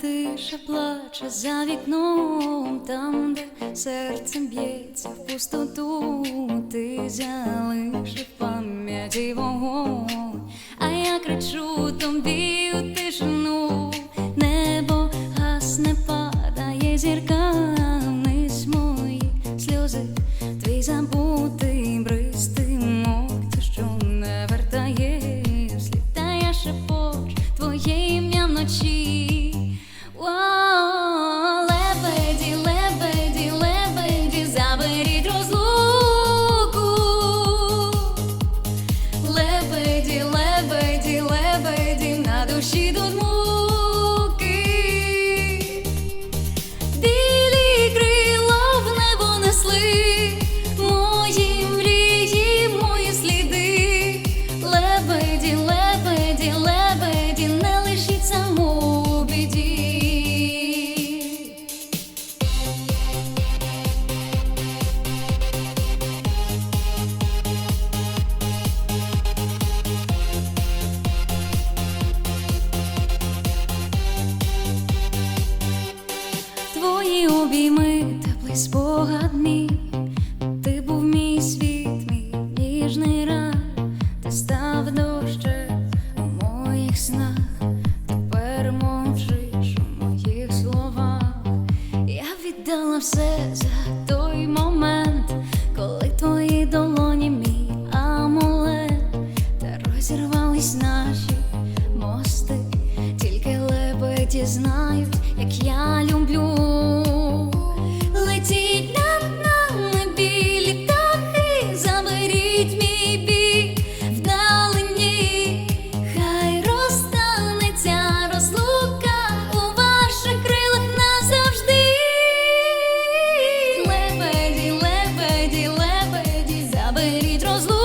тиша плаче за вікном, там, де серцем б'ється в пустоту, ти залишив пам'яті вогонь, а я кричу тобі у тишину, небо гасне, падає зірками твоє ім'я Обійми, теплий спогад мій, ти був мій світ, мій ніжний рай, ти став дощем у моїх снах, тепер мовчиш у моїх словах. Я віддала все за той момент, коли твої долоні мій амулет, та розірвались наші мости, тільки лебеді знають, як я люблю. Заберіть розлуку.